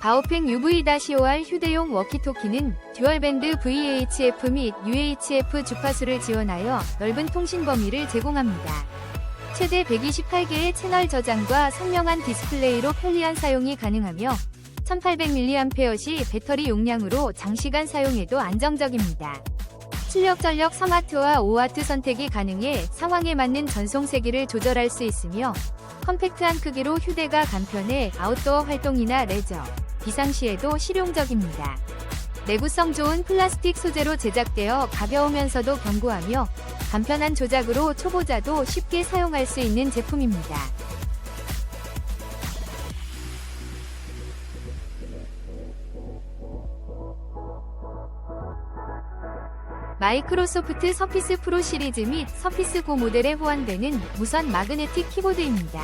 바오팽 UV-5R 휴대용 워키토키는 듀얼밴드 VHF 및 UHF 주파수를 지원하여 넓은 통신 범위를 제공합니다. 최대 128개의 채널 저장과 선명한 디스플레이로 편리한 사용이 가능하며 1800mAh 배터리 용량으로 장시간 사용해도 안정적입니다. 출력 전력 3와트와 5와트 선택이 가능해 상황에 맞는 전송 세기를 조절할 수 있으며 컴팩트한 크기로 휴대가 간편해 아웃도어 활동이나 레저, 비상시에도 실용적입니다. 내구성 좋은 플라스틱 소재로 제작되어 가벼우면서도 견고하며 간편한 조작으로 초보자도 쉽게 사용할 수 있는 제품입니다. 마이크로소프트 서피스 프로 시리즈 및 서피스 고 모델에 호환되는 무선 마그네틱 키보드입니다.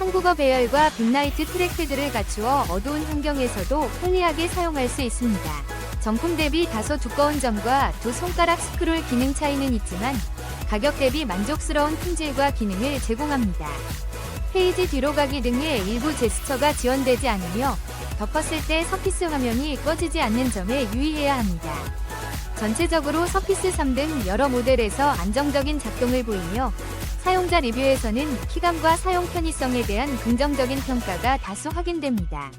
한국어 배열과 빅라이트 트랙패드를 갖추어 어두운 환경에서도 편리하게 사용할 수 있습니다. 정품 대비 다소 두꺼운 점과 두 손가락 스크롤 기능 차이는 있지만 가격 대비 만족스러운 품질과 기능을 제공합니다. 페이지 뒤로 가기 등의 일부 제스처가 지원되지 않으며 덮었을 때 서피스 화면이 꺼지지 않는 점에 유의해야 합니다. 전체적으로 서피스 3 등 여러 모델에서 안정적인 작동을 보이며 사용자 리뷰에서는 키감과 사용 편의성에 대한 긍정적인 평가가 다수 확인됩니다.